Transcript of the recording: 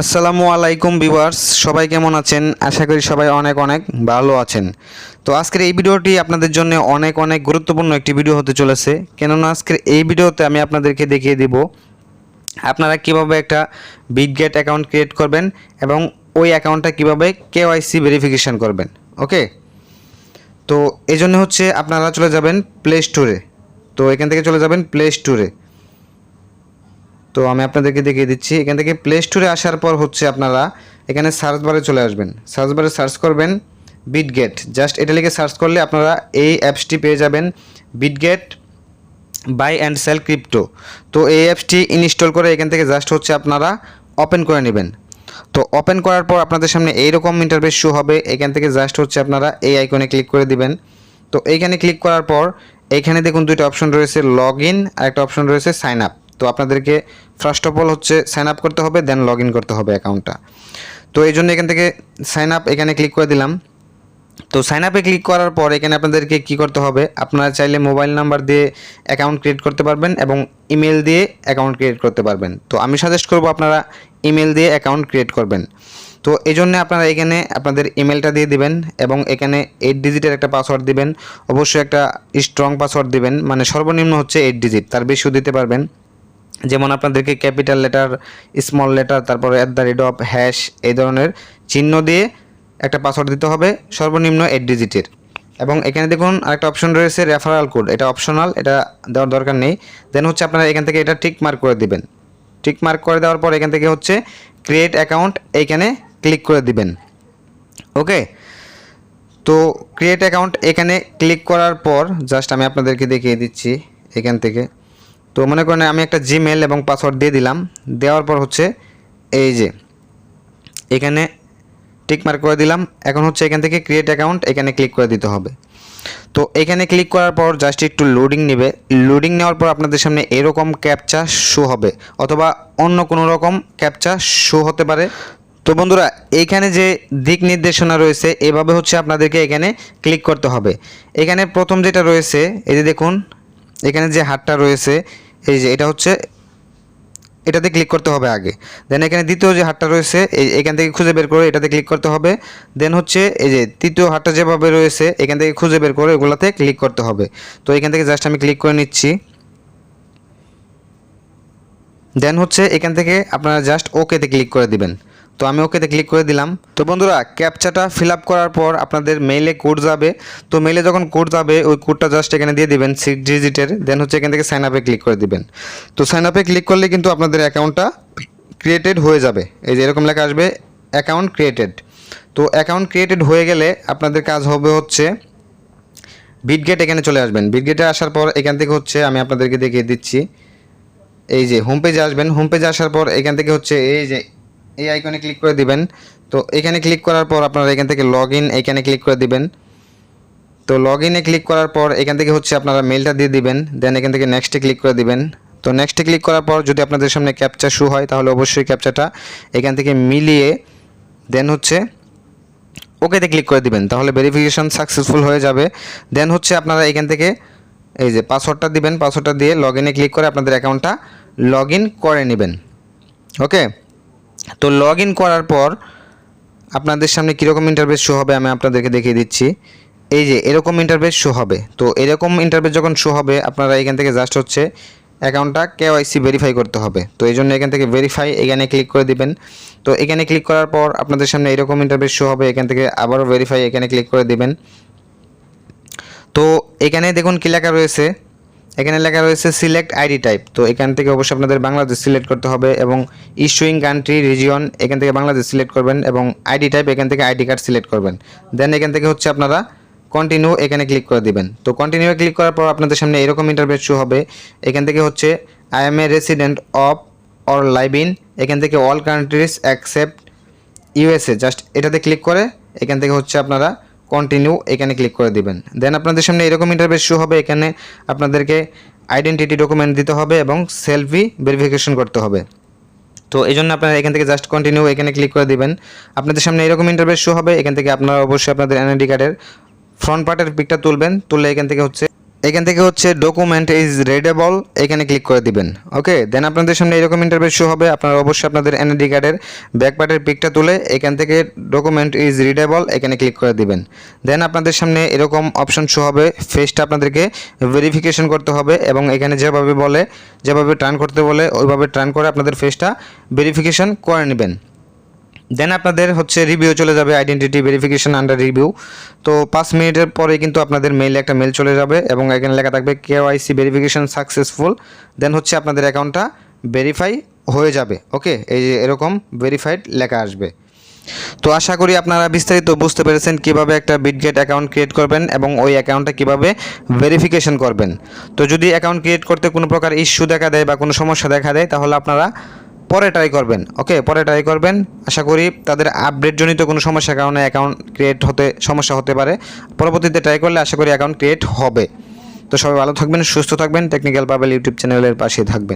আসসালামু আলাইকুম ভিউয়ার্স, সবাই কেমন আছেন? আশা করি সবাই অনেক অনেক ভালো আছেন। তো আজকের এই ভিডিওটি আপনাদের জন্য অনেক অনেক গুরুত্বপূর্ণ একটি ভিডিও হতে চলেছে। কেননা আজকের এই ভিডিওতে আমি আপনাদেরকে দেখিয়ে দিব আপনারা কীভাবে একটা বিটগেট অ্যাকাউন্ট ক্রিয়েট করবেন এবং ওই অ্যাকাউন্টটা কীভাবে কেওয়াইসি ভেরিফিকেশন করবেন, ওকে? তো এই হচ্ছে আপনারা চলে যাবেন প্লে স্টোরে তো এখান থেকে চলে যাবেন প্লে স্টোরে তো আমি আপনাদেরকে দেখিয়ে দিচ্ছি। এখান থেকে প্লে স্টোরে আসার পর হচ্ছে আপনারা এখানে সার্চ বারে চলে আসবেন। সার্চ বারে সার্চ করবেন বিটগেট জাস্ট এটা লিখে সার্চ করলে আপনারা এই অ্যাপসটি পেয়ে যাবেন Bitget buy and sell crypto তো এই অ্যাপসটি ইনস্টল করে এখান থেকে জাস্ট হচ্ছে আপনারা ওপেন করে নেবেন। তো ওপেন করার পর আপনাদের সামনে এইরকম ইন্টারফেস শো হবে। এখান থেকে জাস্ট হচ্ছে আপনারা এই আইকনে ক্লিক করে দিবেন। তো এইখানে ক্লিক করার পর এইখানে দেখুন দুইটা অপশন রয়েছে লগ ইন আর একটা অপশন রয়েছে সাইন আপ তো আপনাদেরকে ফার্স্ট অফ অল হচ্ছে সাইন আপ করতে হবে দেন লগ করতে হবে অ্যাকাউন্টটা তো এই জন্য এখান থেকে সাইন আপ এখানে ক্লিক করে দিলাম। তো সাইন আপে ক্লিক করার পর এখানে আপনাদেরকে কি করতে হবে, আপনারা চাইলে মোবাইল নাম্বার দিয়ে অ্যাকাউন্ট ক্রিয়েট করতে পারবেন এবং ইমেল দিয়ে অ্যাকাউন্ট ক্রিয়েট করতে পারবেন। তো আমি সাজেস্ট করব আপনারা ইমেল দিয়ে অ্যাকাউন্ট ক্রিয়েট করবেন। তো এই জন্য আপনারা এখানে আপনাদের ইমেলটা দিয়ে দিবেন এবং এখানে এইট ডিজিটের একটা পাসওয়ার্ড দিবেন। অবশ্যই একটা স্ট্রং পাসওয়ার্ড দিবেন মানে সর্বনিম্ন হচ্ছে এইট ডিজিট তার বেশিও দিতে পারবেন। যেমন আপনাদেরকে ক্যাপিটাল লেটার, স্মল লেটার, তারপরে at the rate of hash এই ধরনের চিহ্ন দিয়ে একটা পাসওয়ার্ড দিতে হবে, সর্বনিম্ন এইট ডিজিটের এবং এখানে দেখুন আরেকটা অপশন রয়েছে রেফারাল কোড এটা অপশনাল এটা দেওয়ার দরকার নেই। দেন হচ্ছে আপনারা এখান থেকে এটা টিক মার্ক করে দিবেন। টিক মার্ক করে দেওয়ার পর এখান থেকে হচ্ছে ক্রিয়েট অ্যাকাউন্ট এইখানে ক্লিক করে দিবেন। ওকে তো ক্রিয়েট অ্যাকাউন্ট এখানে ক্লিক করার পর জাস্ট আমি আপনাদেরকে দেখিয়ে দিচ্ছি এখান থেকে। তো মনে করেন আমি একটা জিমেল এবং পাসওয়ার্ড দিয়ে দিলাম। দেওয়ার পর হচ্ছে এই যে, এখানে টিক মার্ক করে দিলাম। এখন হচ্ছে এখান থেকে ক্রিয়েট অ্যাকাউন্ট এখানে ক্লিক করে দিতে হবে। তো এখানে ক্লিক করার পর জাস্ট একটু লোডিং নেবে। লোডিং নেওয়ার পর আপনাদের সামনে এরকম ক্যাপচা শো হবে অথবা অন্য কোনো রকম ক্যাপচা শো হতে পারে। তো বন্ধুরা এইখানে যে দিক নির্দেশনা রয়েছে, এভাবে হচ্ছে আপনাদেরকে এখানে ক্লিক করতে হবে। এখানে প্রথম যেটা রয়েছে, এই যে দেখুন, এখানে যে হাতটা রয়েছে এই যে এটা হচ্ছে, এটাতে ক্লিক করতে হবে আগে। দেন এখানে দ্বিতীয় যে হাটটা রয়েছে, এই এখান থেকে খুঁজে বের করে এটাতে ক্লিক করতে হবে। দেন হচ্ছে এই যে তৃতীয় হাটটা যেভাবে রয়েছে, এখান থেকে খুঁজে বের করে ওগুলাতে ক্লিক করতে হবে। তো এখান থেকে জাস্ট আমি ক্লিক করে নিচ্ছি। দেন হচ্ছে এখান থেকে আপনারা জাস্ট ওকেতে ক্লিক করে দিবেন। তো আমি ওকেতে ক্লিক করে দিলাম। তো বন্ধুরা ক্যাপচাটা ফিল করার পর আপনাদের মেইলে কোড যাবে। তো মেইলে যখন কোড যাবে, ওই কোডটা জাস্ট এখানে দিয়ে দিবেন সিক্স ডিজিটের দেন হচ্ছে এখান থেকে সাইন আপে ক্লিক করে দিবেন। তো সাইন আপে ক্লিক করলে কিন্তু আপনাদের অ্যাকাউন্টটা ক্রিয়েটেড হয়ে যাবে। এই যে এরকম লেখা আসবে অ্যাকাউন্ট ক্রিয়েটেড তো অ্যাকাউন্ট ক্রিয়েটেড হয়ে গেলে আপনাদের কাজ হবে হচ্ছে বিটগেট এখানে চলে আসবেন। বিটগেটে আসার পর এখান থেকে হচ্ছে আমি আপনাদেরকে দেখিয়ে দিচ্ছি। এই যে হোম পেজে আসবেন। হোম পেজে আসার পর এখান থেকে হচ্ছে এই যে এই আইকনে ক্লিক করে দিবেন। তো এখানে ক্লিক করার পর আপনারা এখান থেকে লগ ইন এখানে ক্লিক করে দিবেন। তো লগ ইনে ক্লিক করার পর এখান থেকে হচ্ছে আপনারা মেলটা দিয়ে দিবেন দেন এখান থেকে নেক্সটে ক্লিক করে দিবেন। তো নেক্সটে ক্লিক করার পর যদি আপনাদের সামনে ক্যাপচা শু হয়, তাহলে অবশ্যই ক্যাপচাটা এখান থেকে মিলিয়ে দেন হচ্ছে ওকেতে ক্লিক করে দিবেন। তাহলে ভেরিফিকেশন সাকসেসফুল হয়ে যাবে। দেন হচ্ছে আপনারা এখান থেকে এই যে পাসওয়ার্ডটা দিবেন পাসওয়ার্ডটা দিয়ে লগ ইনে ক্লিক করে আপনাদের অ্যাকাউন্টটা লগ ইন করে নেবেন। ওকে তো লগ ইন করার পর আপনাদের সামনে কীরকম ইন্টারভেস শো হবে আমি আপনাদেরকে দেখিয়ে দিচ্ছি। এই যে, এরকম ইন্টারভেস শো হবে। তো এরকম ইন্টারভেস যখন শো হবে, আপনারা এখান থেকে জাস্ট হচ্ছে অ্যাকাউন্টটা কেওয়াইসি ভেরিফাই করতে হবে। তো এই জন্য এখান থেকে ভেরিফাই এখানে ক্লিক করে দিবেন। তো এখানে ক্লিক করার পর আপনাদের সামনে এরকম ইন্টারভেস শো হবে, এখান থেকে আবারও ভেরিফাই এখানে ক্লিক করে দিবেন। তো এখানে দেখুন কী লেখা রয়েছে। এখানে লেখা রয়েছে সিলেক্ট আইডি টাইপ তো এখান থেকে অবশ্যই আপনাদের বাংলাদেশ সিলেক্ট করতে হবে এবং ইস্যুইং কান্ট্রি রিজিয়ন এখান থেকে বাংলাদেশ সিলেক্ট করবেন এবং আইডি টাইপ এখান থেকে আইডি কার্ড সিলেক্ট করবেন। দেন এখান থেকে হচ্ছে আপনারা কন্টিনিউ এখানে ক্লিক করে দিবেন। তো কন্টিনিউ ক্লিক করার পর আপনাদের সামনে এরকম ইন্টারভেট শো হবে। এখান থেকে হচ্ছে I am a resident of or live in এখান থেকে all countries accept USA just এটাতে ক্লিক করে এখান থেকে হচ্ছে আপনারা কন্টিনিউ এখানে ক্লিক করে দিবেন। দেন আপনাদের সামনে এরকম ইন্টারভেস শো হবে, এখানে আপনাদেরকে আইডেন্টিটি ডকুমেন্ট দিতে হবে এবং সেলফি ভেরিফিকেশন করতে হবে। তো এই জন্য আপনারা এখান থেকে জাস্ট কন্টিনিউ এখানে ক্লিক করে দিবেন। আপনাদের সামনে এরকম ইন্টারভেস শো হবে, এখান থেকে আপনারা অবশ্যই আপনাদের এনআইডি কার্ডের ফ্রন্ট পার্টের পিকটা তুলবেন। তুললে এখান থেকে হচ্ছে এখান থেকে হচ্ছে ডকুমেন্ট ইজ রিডেবল এখানে ক্লিক করে দিবেন ওকে দেন আপনাদের সামনে এরকম ইন্টারভিউ শো হবে, আপনারা অবশ্যই আপনাদের এনআইডি কার্ডের ব্যাক পার্টের পিকটা তুলে এখান থেকে ডকুমেন্ট ইজ রিডেবল এখানে ক্লিক করে দিবেন। দেন আপনাদের সামনে এরকম অপশন শো হবে ফেসটা আপনাদেরকে ভেরিফিকেশন করতে হবে এবং এখানে যেভাবে বলে, যেভাবে টার্ন করতে বলে, ওইভাবে টার্ন করে আপনাদের ফেসটা ভেরিফিকেশন করে নেবেন। দেন আপনাদের হচ্ছে রিভিউ চলে যাবে আইডেন্টিটি ভেরিফিকেশন আন্ডার রিভিউ তো পাঁচ মিনিটের পরে কিন্তু আপনাদের মেইলে একটা মেল চলে যাবে এবং এখানে লেখা থাকবে কেওয়াইসি ভেরিফিকেশন সাকসেসফুল দেন হচ্ছে আপনাদের অ্যাকাউন্টটা ভেরিফাই হয়ে যাবে ওকে এই যে এরকম ভেরিফাইড লেখা আসবে। তো আশা করি আপনারা বিস্তারিত বুঝতে পেরেছেন কীভাবে একটা বিটগেট অ্যাকাউন্ট ক্রিয়েট করবেন এবং ওই অ্যাকাউন্টটা কীভাবে ভেরিফিকেশন করবেন। তো যদি অ্যাকাউন্ট ক্রিয়েট করতে কোনো প্রকার ইস্যু দেখা দেয় বা কোনো সমস্যা দেখা দেয়, তাহলে আপনারা পরে ট্রাই করবেন ওকে পরে ট্রাই করবেন, আশা করি তাদের আপডেটজনিত কোনো সমস্যার কারণে অ্যাকাউন্ট ক্রিয়েট হতে, সমস্যা হতে পারে। পরবর্তীতে ট্রাই করলে আশা করি অ্যাকাউন্ট ক্রিয়েট হবে। তো সবাই ভালো থাকবেন, সুস্থ থাকবেন টেকনিক্যাল পাবেল ইউটিউব চ্যানেলের পাশে থাকবেন।